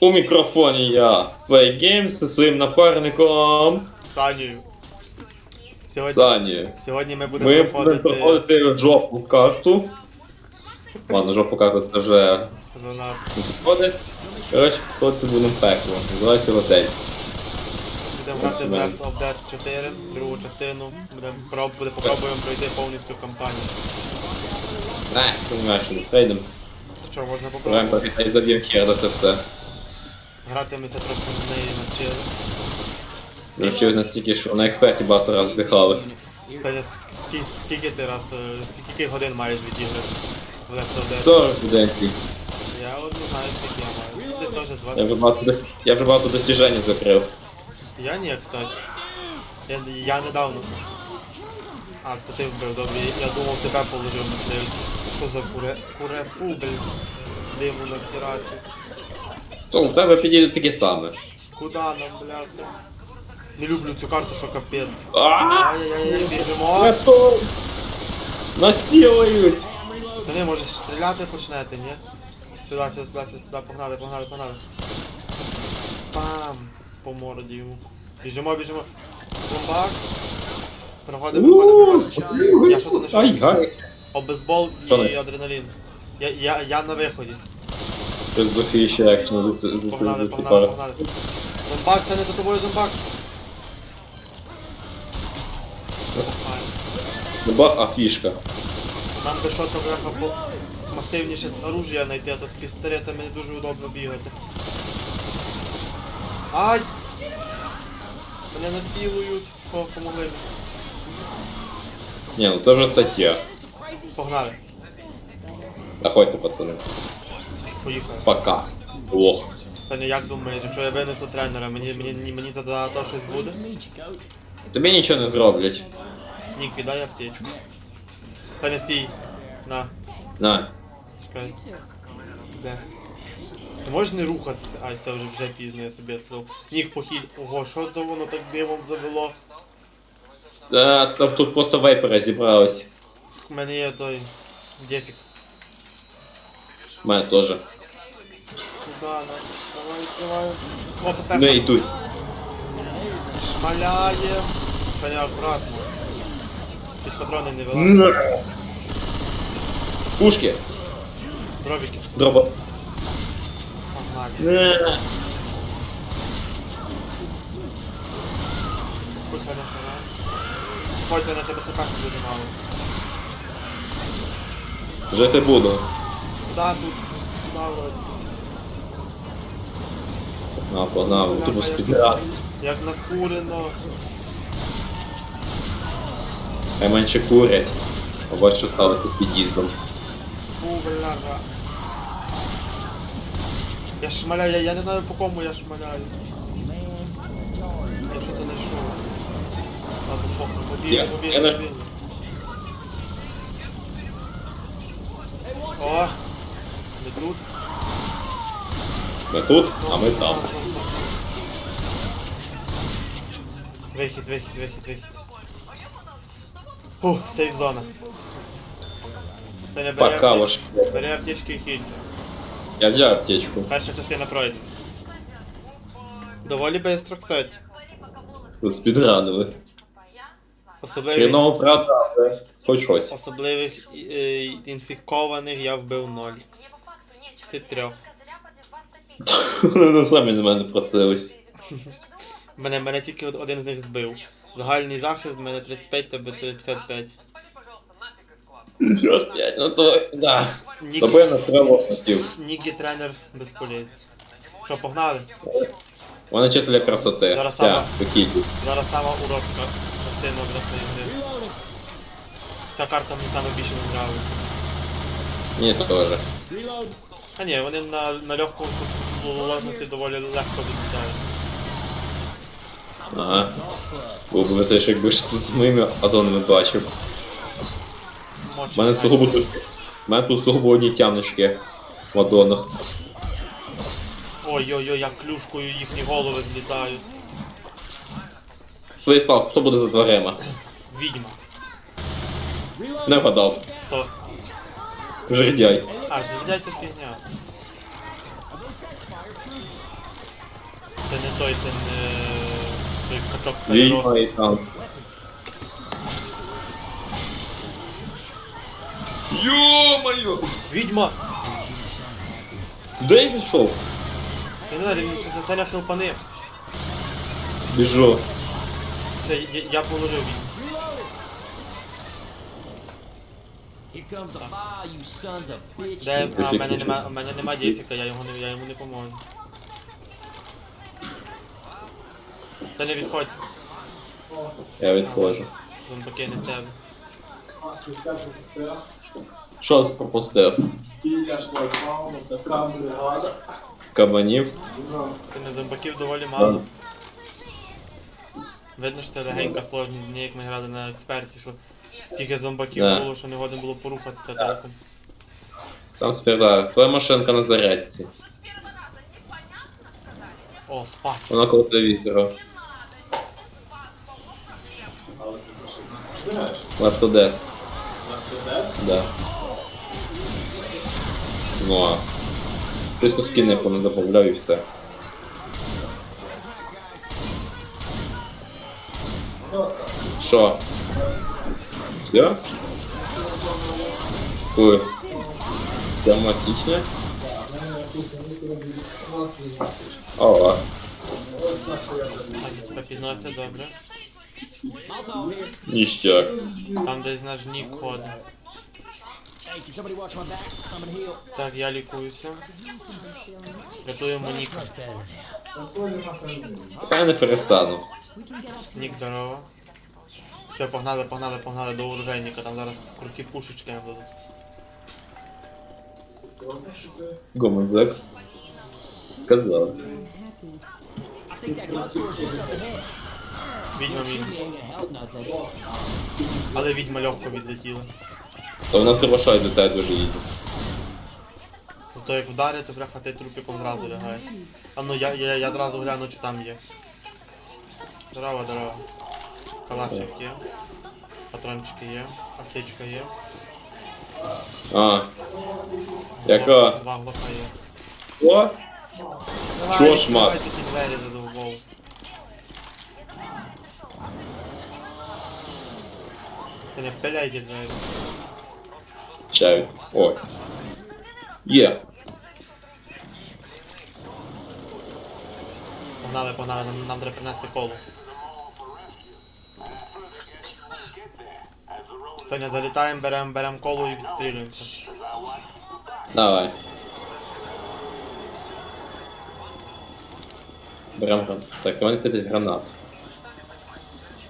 У мікрофоні я Play Games зі своїм напарником Санію. Сьогодні, Санією. сьогодні ми будемо Ми будемо проходити проходити жопу карту. Ладно, жопу карту це вже за підходить. Коротше, проходити будемо пекло. Називається готель. Будемо грати в Left of Dead 4, другу частину. Будемо проб, буде, попробуємо пройти повністю кампанію. Не, розумієш, що не прийдемо. Що, можна попробувати? так і заб'ємо хер це все. Гратимеся трохи з нею навчили. Навчились настільки, що на експерті багато разів здихали. Скільки, скільки ти раз, е, скільки годин маєш відіграти в Left of Dead? 40 студентів. Я от не знаю, скільки я маю. Десь теж Я 20. вже багато, дос- я вже багато достіжень закрив. Я ні, кстати. Я, я недавно. А, то ти вбив, добре. Я думав тебе положив на цей. Що за куре... курефу, блін. Диму на стирати. То в тебе підійде таке саме. Куда нам, бляться? Не люблю цю карту, що капець. Ай-яй-яй, біжимо. Готов! Насилують! Та не, може стріляти почнете, ні? Сюди, сюди, сюди, сюди, сюди, погнали, погнали, погнали. Пам! По морді йому. Біжимо, біжимо. Зомбак. Проходимо, проходимо, проходимо. Я що то знайшов? Ай, гай! Обезбол Що і не? адреналін. Я, я, я на виході. Щось дофіще екшену тут Погнали, тут погнали, зараз. погнали. Зомбак, це не за тобою зомбак. Ба, а фішка. Нам би що то бляха по масивніше оружия знайти, а то з пістолетами не дуже удобно бігати. Ай! Мене націлують. О, помогли. Ні, ну це вже стаття. Погнали. Заходьте, пацани. Поїхали. Пока. Лох. Саня, як думаєш, якщо я винесу тренера, мені, мені, мені, за то щось буде? Тобі нічого не зроблять. Нік, віддай аптечку. Саня, стій. На, На. чекай. Де? Ти можеш не рухатися? Ай, це вже вже пізно, я собі відкрив. Нік, похиль. Ого, що це воно так димом завело? Та, там тут просто вейпери зібрались. У мене є той дефік. У мене теж. Куда нам? Давай відкриваю. О, Не пепе. йдуть. Шмаляєм. Саня, аккуратно. Під патрони не вела. Пушки. Дробіки. Дроба. Погнали. Не. Будь Саня, Саня. Ходьте на тебе така дуже мало. Жити буду. Куда тут? Куда вроді? На, погнали. Тут спідра. Як накурено. Хай менше курять. Побач, що сталося з під'їздом. Фу, бляха. Я шмаляю, я, я не знаю по кому я шмаляю. Я що-то знайшов. Ладно, похуй, мобільний, Я- мобільний, я наш- мобільний. О! Не тут. Ми тут, а ми там. Вихід, вихід, вихід, вихід. Фух, сейф зона. Саня, бери Пока ваш. Бери аптечки і хіль. Я взяв аптечку. Перша частина пройде. Доволі бистро, кстати. Тут спідранили. Особливих, Хріново продали. Хоч щось. особливих е, інфікованих я вбив ноль. Ти трьох. Вони самі на мене просились. Мене, мене тільки од- один з них збив. Загальний захист в мене 35, тебе 55. Що ж, п'ять, ну то, да. Нік, Тобі на право хотів. Нік і тренер безполезні. Що, погнали? Вони чисто для красоти. Зараз Я, сама. покійку. Зараз сама урокка частина гри. Ця карта мені саме більше не нравиться. Ні, теж. А ні, вони на, на легкому сложності доволі легко відлітають. Ага. Був би веселіше, якби ж тут з моїми адонами бачив. Мочі У мене сугубо тут. У мене тут сугубо одні тямнички в адонах. Ой-ой-ой, як клюшкою їхні голови злітають. Владислав, хто буде за дверима? Відьма. Не вгадав. Хто? Жердяй. А, звідяйте фігня. Це не той, це не той качок Відьма і. Йо-моє! Відьма! Де я пішов? Я не знаю, він ще за целя хелпани. Біжу. Це я, я положив відьму. Here comes the fire, you sons of bitch. Де, а, в мене біжи. нема, в мене нема дефіка, я його не, я йому не поможу. Не відходь, Я відходжу. зомбаки не в тебе. Що ти пропустив? Кабанів? Це не зомбаків доволі мало. Видно, що це легенька сложність, як ми грали на експерті, що стільки зомбаків Да. було, що не годен було порухатися толком. Там сперва. Твоя машинка на зарядці. О, спас. Вона коло телевізора. Лефтодет. Да. Ну а. Щось скини не добавляв і все. Що? Все? Ой. Прямо січня? О, А тебе підноситься добре. Ніштяк. Там десь наш нік ходить. Так, я лікуюся. Рятуємо Нік. Хай не перестану. Нік, здорово. Все, погнали, погнали, погнали до оружейника, там зараз круті пушечки нам дадуть. Гомозек. Казав. Відьма nothing. Але відьма легко відлетіла. То в нас грошай до тебе дуже їде. Зато як вдарить, то бляха ти трупиком зразу лягає. А ну я, я, я одразу гляну, чи там є. Здорово, здорово. Калашик є. Патрончики є. Аптечка є. А. Яка? Два глока є. О? Чого ж, мат? Давайте ті двері задовбов. Ти не пиляй ті двері. Чай. Ой. Є. Погнали, погнали, нам, нам треба принести коло. Саня, залітаємо, беремо берем колу і відстрілюємося. Давай. Берем гранату. Так, у мене десь гранат.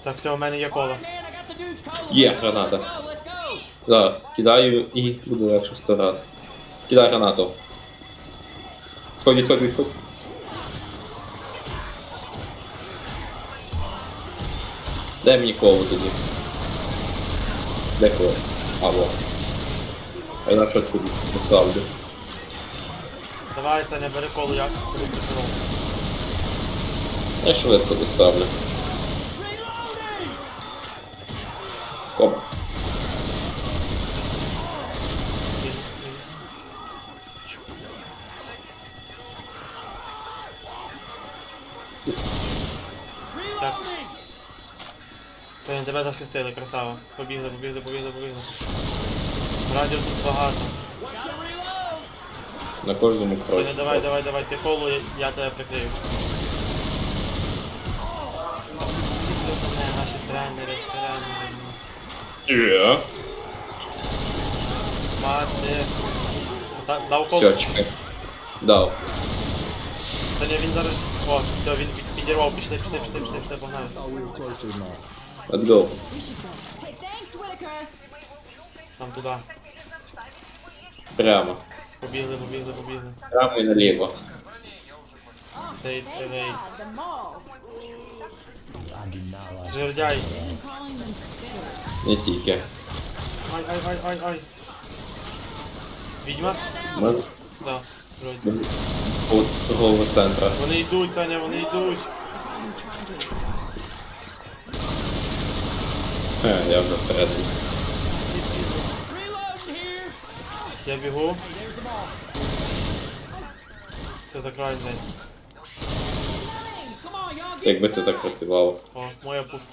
Так, все, у мене є коло. Є граната. Зараз кидаю і буде легше сто раз. Кидай гранату. Відходь, відходь, відходь. Дай мені колу тоді. Де коло? А, во. А я швидко поставлю. Давай, Саня, бери колу, я беру прикол. Я швидко доставлю. Оп. Так. Тебе захистили, красава. Побігли, побігли, побігли, побігли. Радіо тут багато. На кожному кроці. Давай, давай, давай, ти колу, я, я тебе прикрию. Наші тренери, тренери. Є. Мати. Та- Дав колу. Все, чекай. Дав. Саня, він зараз... О, все, він під- підірвав, пішли, пішли, пішли, пішли, пішли, погнали. Let's go. Hey, thanks, Whitaker. Нам туди. Прямо. Побігли, побігли, побігли. Прямо і наліво. Yeah, the mall. Жердяй. Been calling them spitters. Не тільки. Ай, ай, ай, ай, ай. Відьма? Ми Да, вроді. от торгового центра. Вони йдуть, Таня, вони йдуть. Е, я вже всередині. Я бігу. Все, Все закроють день. Якби це так працювало. О, моя пушка.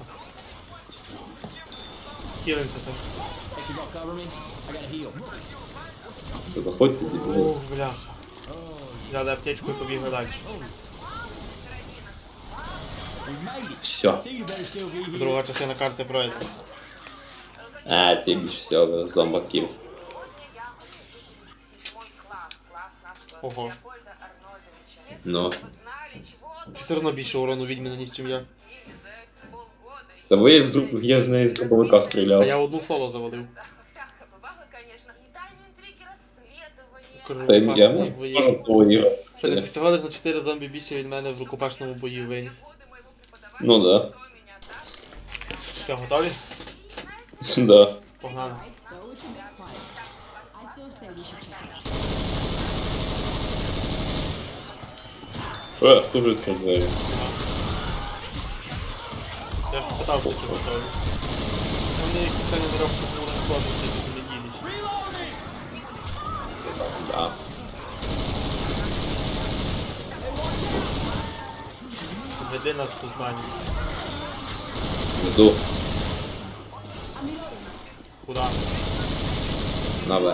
Gotta heal. То заходьте дебіли. Ух, бляха. Взяли аптечку і побігли далі. Все. Друга частина карти пройде. А, ти більш всього зомбаків. Ого. Ну. Ти все одно більше урону відьмі наніс, чим я. Та ви з друг... я з неї з дробовика А я одну соло завалив. Та я можу можу поіграти. Це на 4 зомбі більше від мене в рукопашному бою виніс. Ну да. Що, готові? Да. Погнали. Right, so it's a big Я ж спитав, що чи готові. Вони це не зробив, щоб вони сходиться, чи не ділись. Да. Веди нас в Сусані. Веду Куда? на В.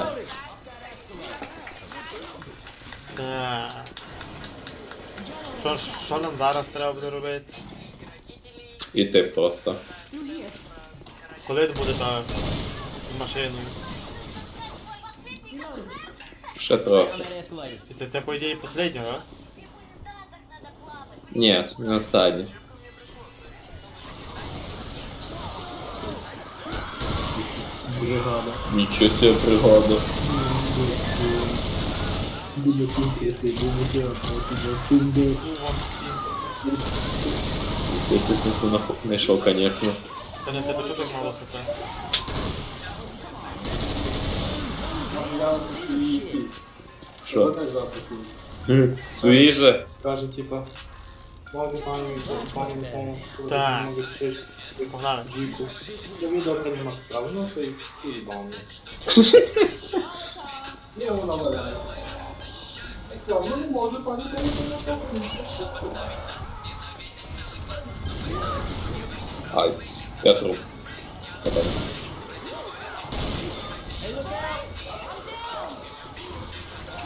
Е. Що, ж- що нам зараз треба буде робити? І ти просто. Коли це буде та з машиною? Ще трохи. І це, це по ідеї последнє, да? Ні, не останній. Бригада. Нічого себе пригода. Буде кінчити, буде дякувати, буде Ну, вам всім. Я це тут нахуй знайшов, конечно. Це не тебе тут так мало хп. Що? Вони запити. Хм, Свої же. Каже, типа, можу пані, пані допомогти, Так. можу ще Погнали. джіпу. Я відео приймав справу, ну то і всі бавні. Ні, вона валяє. Ну, не можу, пані допомогти. Ай, я труп. Та-да.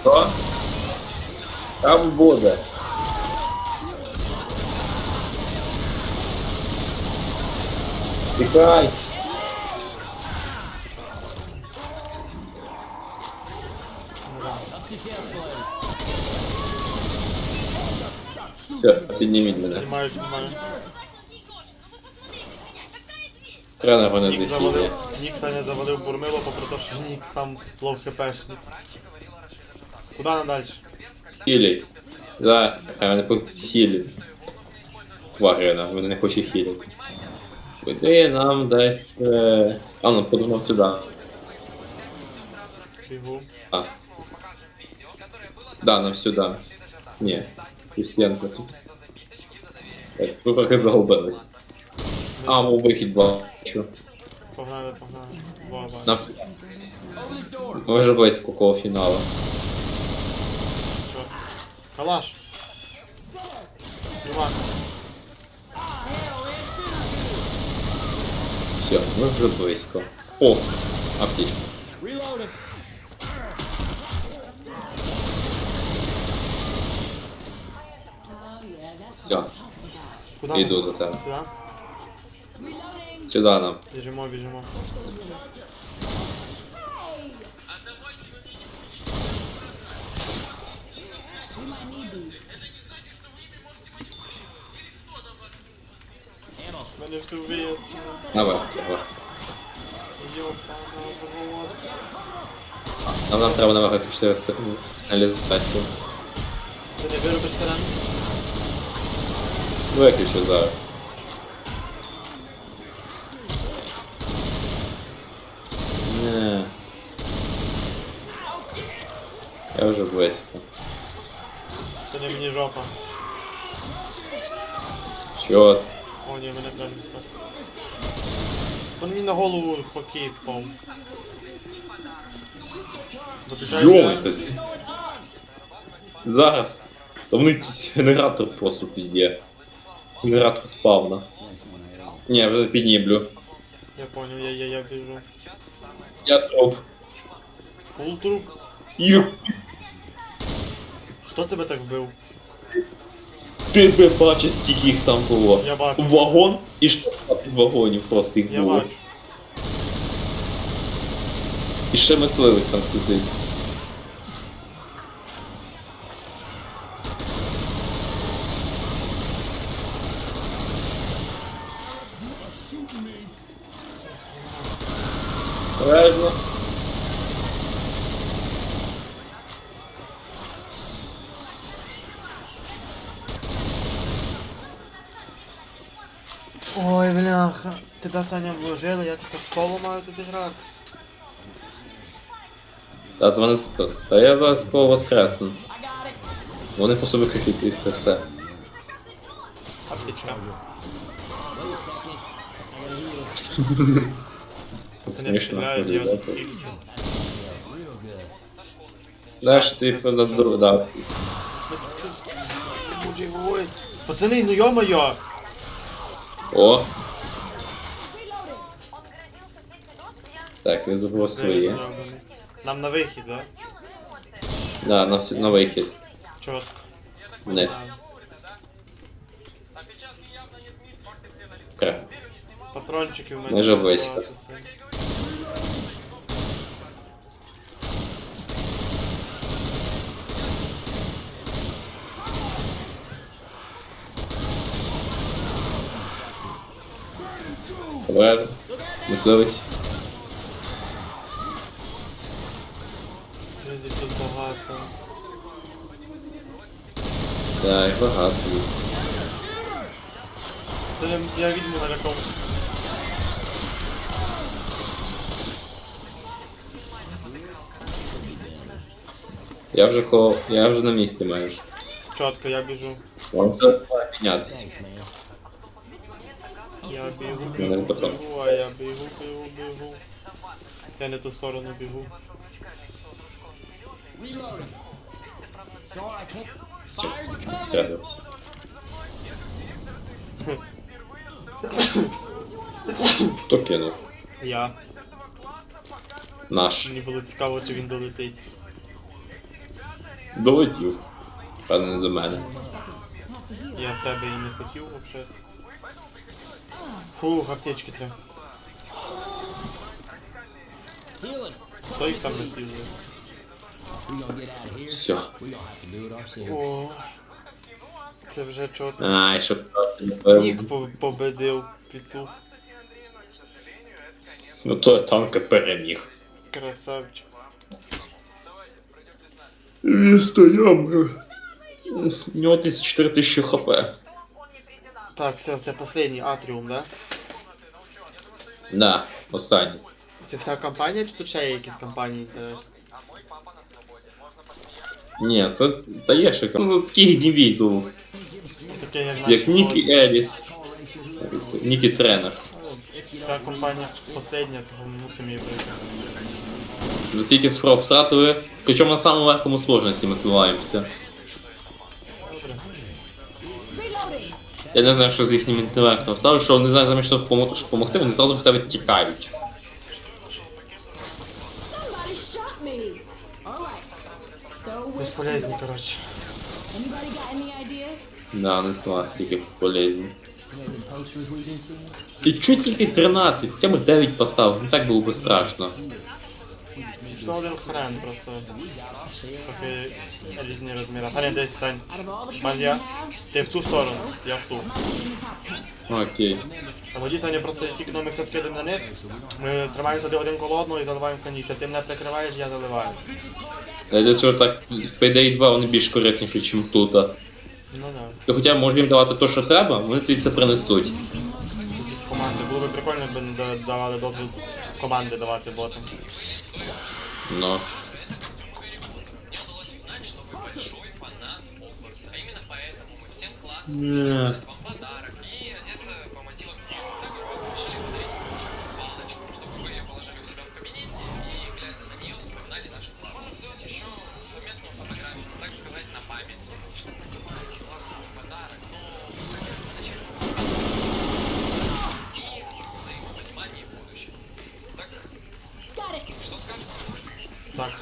Що? Там буде. Тікай! Up this escalator. Все, підніміть мене. Знімаю, знімаю. Тренер мене Нік завалив, Нік Саня завалив бурмило, попри те, що Нік сам лов хпшник. Куда нам далі? Хілій. Да, а не по хілі. Тварина, вони не хоче хілі. Куди нам далі? А ну, подумав. Бігу. А. Да, нам сюди. Ні. Кристиянка тут. Ви поки загубили. А, у вихід бачу. Погнали, погнали. Баба. На... Вже близько коло фіналу. Що? Калаш! Нема. Все, ми вже близько. О! Аптечка. Все. Куда? йду до тебе. Сюди? Сюди нам. Біжимо, біжимо. Мене все вб'є. Давай, давай. Нам, нам треба наверх пішли сигналізацію. Ти не виробиш терен? Виключу зараз. Не. Я вже близько. Це не мені жопа. Чого це? О, ні, мене треба дістати. Он мені на голову хокей впав. Йомайтесь. Зараз. Та вони якийсь генератор просто підє. Генератор спавна. Ні, вже підніблю. Я понял, я, я, я біжу. Я троп. Фул труп. Ю, Хто тебе так вбив? ти би бачиш, скільки їх там було. Я бачу. Вагон і штука під вагонів просто їх Я було. бачу. І ще мисливець там сидить. Правильно. Ой, бляха. Тебе Саня вложили, я тепер соло маю тут грати. Та, то вони, та я зараз кого воскресну. Вони по собі кричать і це все. Аптечка. Смішно. тут. Real good. Знаєш, ти подав, да. Пацани, ну ё-моё! О! Так, він забрав свої. Нам на вихід, да? Да, на, всі- на вихід. Чотко. Не. Кра. Патрончиків в мене. Не жабись. Правильно. Мисливець. Тут багато. Так, багато. Це я, я відьму налякав. Я вже ко... Я вже на місці майже. Чотко, я біжу. Вам треба піднятися. Я бігу, бігу, бігу, а я бігу, бігу, бігу. Я не ту сторону бігу. Стягнувся. Хто кинув? Я. Наш. Мені було цікаво, чи він долетить. Долетів. Певно, не до мене. Я в тебе і не хотів взагалі. Фух, аптечки треба. Хто їх там out. Все. О, це вже чотко. Ай, щоб Нік по- победив петух. Ну то танка переміг. Красавчик. Він стояв. У нього 1004 тисячі хп. Так, все, це останній атріум, да? Да, останній. Це вся компанія, чи тут ще є якісь компанії інтересні? Ні, це та є ще. Ну, за таких дівій був. Таке, як, Як наші Нікі. Еліс. Нікі тренер. Ця компанія остання, тому ми мусимо її пройти. Вже стільки спроб втратили. Причому на самому легкому сложності ми сливаємося. Я не знаю, що з їхнім інтелектом стало, що не знаю, замість того, щоб допомогти, вони зразу в тебе тікають. Безполезні, коротше. Да, не слаг, тільки полезні. Ти чого тільки 13? Хоча б 9 поставив, не так було б страшно. Що один хрен просто. Трохи різні розміри. Таня, десь Тань. Out of all the plays Мазя, we have, ти в ту сторону, я в ту. Окей. А тоді Таня просто тільки ми все скидемо на них. Ми тримаємося один- один коло одного і заливаємо каністр. Ти мене прикриваєш, я заливаю. Я для цього так, в PDA 2 вони більш корисніші, ніж тут. Ну да. Ти хоча б їм давати те, що треба, вони тобі це принесуть. Команди. Було б прикольно, якби давали дозвіл команди давати ботам. Ну. Ні.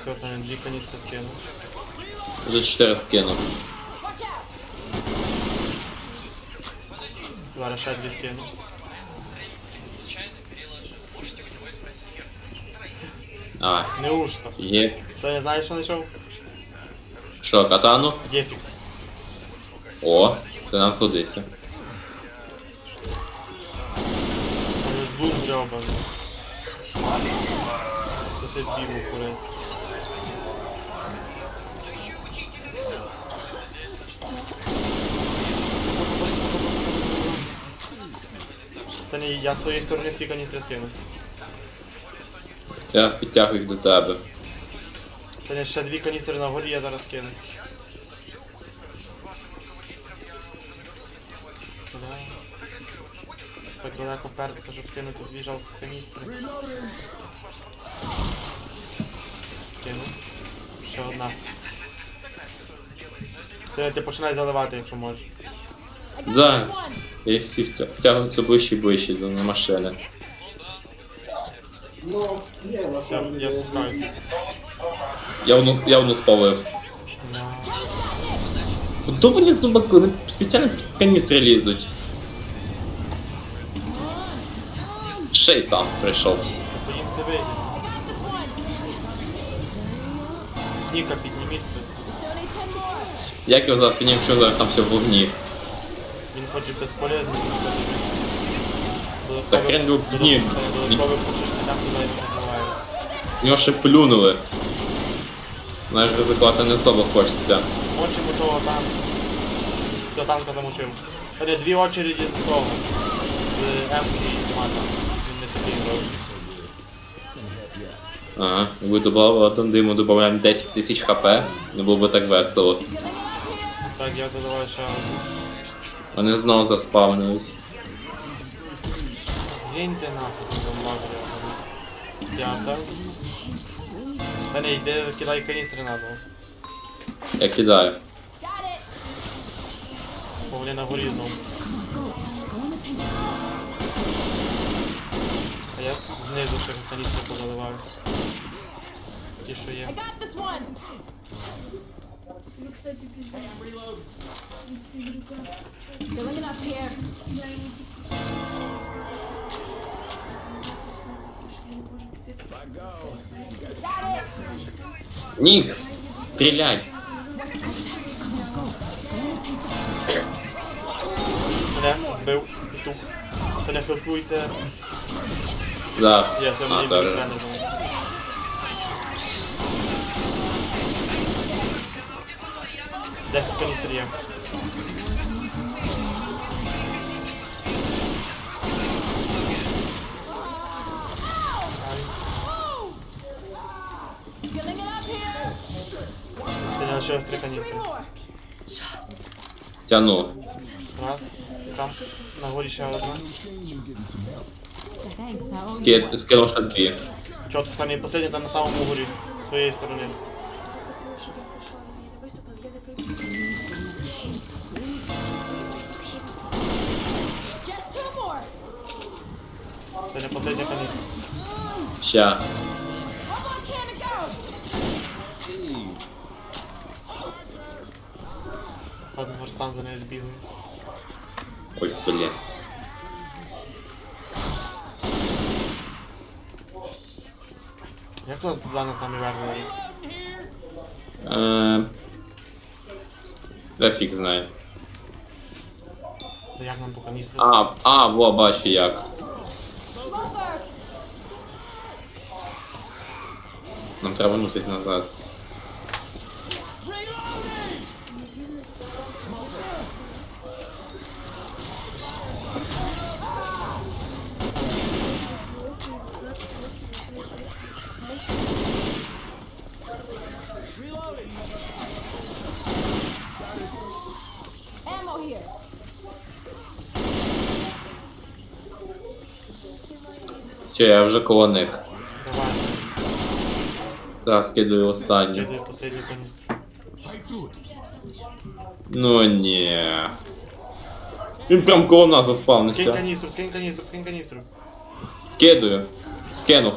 Все, Саня, дві каністри скину. Вже 4 скинув. Зараз ще дві скину. Случайно переложил. Можете у него спросить А, Неужто? є. Саня, знаєш, що знайшов? Що, катану? Дефік. О, це нам судиться. Бум гребаний. Сосед бігу курить. Саня, я з своєї сторони всі каністри скину. Я підтягую їх до тебе. Саня, ще дві каністри на горі, я зараз кину. Бля. Так далеко впертися, щоб кинути дві жалкі каністри. Кину. Ще одна. Ти, ти починай заливати, якщо можеш. Зараз. Я їх всіх стя- стягую все ближче і ближче до машини. Ну, ні, на Все, самом я деле. спускаюся. Я воно, я воно спалив. На. Хто мені з дубаку? Вони спеціально під каністри лізуть. Ще й там прийшов. Поїм це вийде. Ніка, підніміть це. Як його зараз підняв, що зараз там все в вогні? Хоч і безполезний, Та хрен його там туди не. В нього ще плюнули. Знаєш, ризикувати не особо хочеться. Мочимо того там. Цього танка замочив. Смотри, дві очереді з того. З М і Мата. Він не такий грав. Ага, якби додавали один диму, додаємо 10 тисяч хп, не було б так весело. Так, я додаваю ще. Вони знову заспавнились. Гіньте нахуй, лагеря. П'ята. Та не, йди, кидай каністри на дно. Я кидаю. Бо на горі знову. А я знизу ще каністри позаливаю. Ті, що є. Filling it up here. Нік! Стріляй! Мене збив. Петух. Та не філкуйте. Зараз. Я це А, мені добре. тренер. Це не лишилось три каністри. Тяну. Раз. Там. На горі ще одна. Thanks. How Ски- Скинув ще дві. Чотко самі последні там на самому горі. З своєї сторони. Це не последня каністра. Ща. One more can to go. Ладно, може там за нею збігаю. Ой, блін. Як тут туди на самі верхи? Е... Я фіг знає. Та Як нам по каністру? А, а, во, бачу як. Não trava, não sei se nas asas. Че, я вже коло них. Давай. Так, скидаю останню. Ну ні. Він прям коло нас Скинь заспавнився. канистру, скинь канистру, скинь канистру. Скидую. Скинув.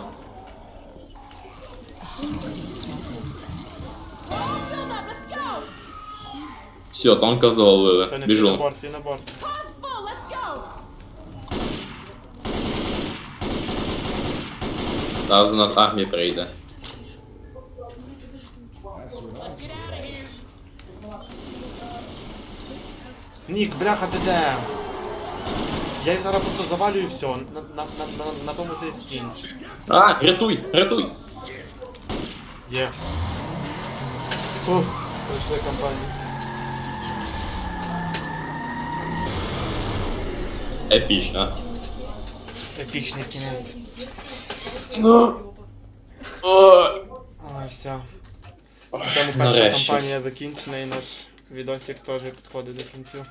Все, танка завалили. Та не, на борт, на борт. Зараз у нас армія прийде. Нік, бляха, ти де? Я їх зараз просто завалю і все. На, на, на, на, на тому це і скінч. А, рятуй, рятуй! Є. Фух, пройшли кампанію. Епічно. Епічний кінець. Ну. Ой, все. На цьому перша Нарешті. кампанія закінчена і наш відосик теж підходить до кінцю.